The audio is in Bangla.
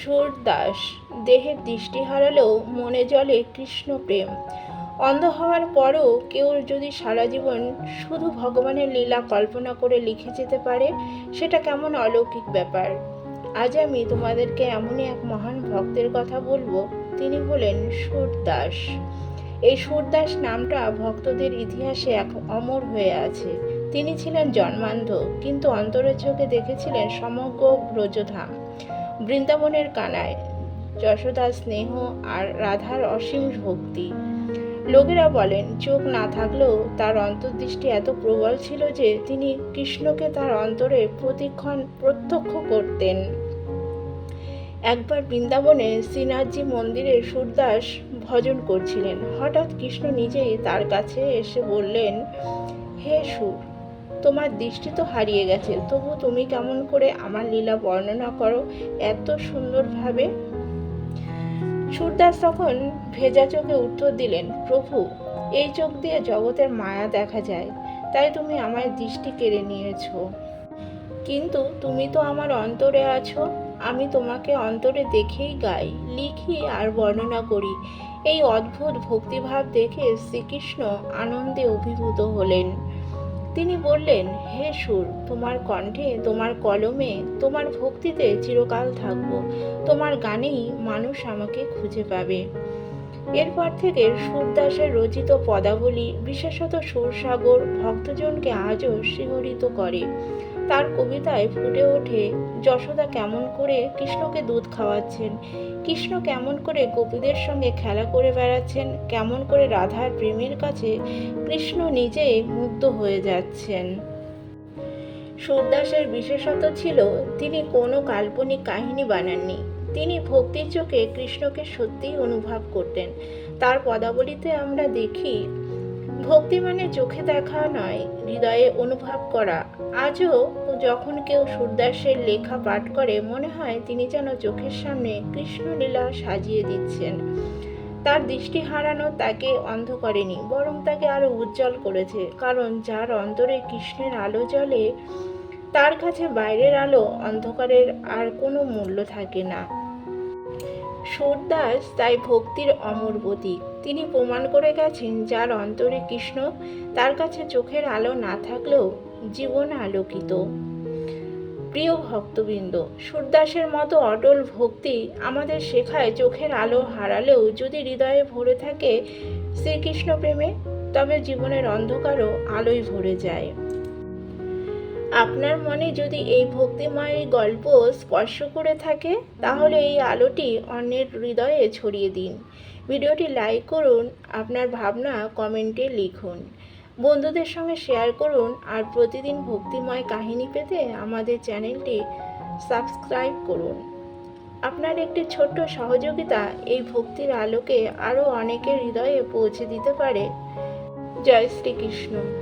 সুরদাস দেহের দৃষ্টি হারালেও মনে জলে কৃষ্ণ প্রেম। অন্ধ হওয়ার পরও কেউ যদি সারা জীবন শুধু ভগবানের লীলা কল্পনা করে লিখে যেতে পারে, সেটা কেমন অলৌকিক ব্যাপার? আজ আমি তোমাদেরকে এমনই এক মহান ভক্তের কথা বলব, তিনি হলেন সুরদাস। এই সুরদাস নামটা ভক্তদের ইতিহাসে এক অমর হয়ে আছে। তিনি ছিলেন জন্মান্ধ, কিন্তু অন্তরের চোখে দেখেছিলেন সমগ্র ব্রজধাম। বৃন্দাবনের কানায়। যশোদার স্নেহ আর রাধার অসীম ভক্তি। লোকেরা বলেন, চোখ না থাকলেও তার অন্তর্দৃষ্টি এত প্রবল ছিল যে তিনি কৃষ্ণকে তার অন্তরে প্রতিক্ষণ প্রত্যক্ষ করতেন। একবার বৃন্দাবনে শ্রীনাথজি মন্দিরে সুরদাস ভজন করছিলেন। হঠাৎ কৃষ্ণ নিজেই তার কাছে এসে বললেন, হে সুর তোমার দৃষ্টি তো হারিয়ে গেছে। তবু তুমি কেমন করে আমার লীলা বর্ণনা করো এত সুন্দরভাবে? সুরদাস তখন ভেজা চোখে উত্তর দিলেন, প্রভু, এই চোখ দিয়ে জগতের মায়া দেখা যায়। তাই তুমি আমার দৃষ্টি কেড়ে নিয়েছো। কিন্তু তুমি তো আমার অন্তরে আছো। আমি তোমাকে অন্তরে দেখেই গাই, লিখি আর বর্ণনা করি। এই অদ্ভুত ভক্তিভাব দেখে শ্রীকৃষ্ণ আনন্দে অভিভূত হলেন। তিনি বললেন, হে সুর, তোমার কণ্ঠে, তোমার কলমে, তোমার ভক্তিতে চিরকাল থাকব। তোমার গানেই মানুষ আমাকে খুঁজে পাবে এরপর থেকে সুরদাসের রচিত পদাবলী, বিশেষত সুরসাগর ভক্তজনকে আজও শিহরিত করে। তার কবিতায় ফুটে ওঠে, যশোদা কেমন করে কৃষ্ণকে দুধ খাওয়াচ্ছেন? কৃষ্ণ কেমন করে গোপীদের সঙ্গে খেলা করে বেড়াচ্ছেন? কেমন করে রাধার প্রেমের কাছে কৃষ্ণ নিজেই মুগ্ধ হয়ে যাচ্ছেন? সুরদাসের বিশেষত ছিল, তিনি কোনো কাল্পনিক কাহিনী বানাননি। তিনি ভক্তির চোখে কৃষ্ণকে সত্যিই অনুভব করতেন। তার পদাবলিতে আমরা দেখি ভক্তি মানে চোখে দেখা নয়, হৃদয়ে অনুভব করা। আজও যখন কেউ সুরদাসের লেখা পাঠ করে, মনে হয় তিনি যেন চোখের সামনে কৃষ্ণলীলা সাজিয়ে দিচ্ছেন। তার দৃষ্টি হারানো তাকে অন্ধ করেনি, বরং তাকে আরও উজ্জ্বল করেছে, কারণ যার অন্তরে কৃষ্ণের আলো জ্বলে, তার কাছে বাইরের আলো অন্ধকারের আর কোনো মূল্য থাকে না। সুরদাস তাই ভক্তির অমর প্রতীক তিনি প্রমাণ করে গেছেন, যার অন্তরে কৃষ্ণ, তার কাছে চোখের আলো না থাকলেও জীবন আলোকিত। প্রিয় ভক্তবৃন্দ, সুরদাসের মতো অটল ভক্তি আমাদের শেখায় চোখের আলো হারালেও যদি হৃদয়ে ভরে থাকে শ্রীকৃষ্ণ প্রেমে তবে জীবনের অন্ধকারও আলোয় ভরে যায়। আপনার মনে যদি এই ভক্তিময় গল্প স্পর্শ করে থাকে, তাহলে এই আলোটি অন্যের হৃদয়ে ছড়িয়ে দিন। ভিডিওটি লাইক করুন, আপনার ভাবনা কমেন্টে লিখুন। বন্ধুদের সঙ্গে শেয়ার করুন, আর প্রতিদিন ভক্তিময় কাহিনী পেতে আমাদের চ্যানেলটি সাবস্ক্রাইব করুন। আপনার একটি ছোট্ট সহযোগিতা এই ভক্তির আলোকে আরও অনেকের হৃদয়ে পৌঁছে দিতে পারে। জয় শ্রীকৃষ্ণ।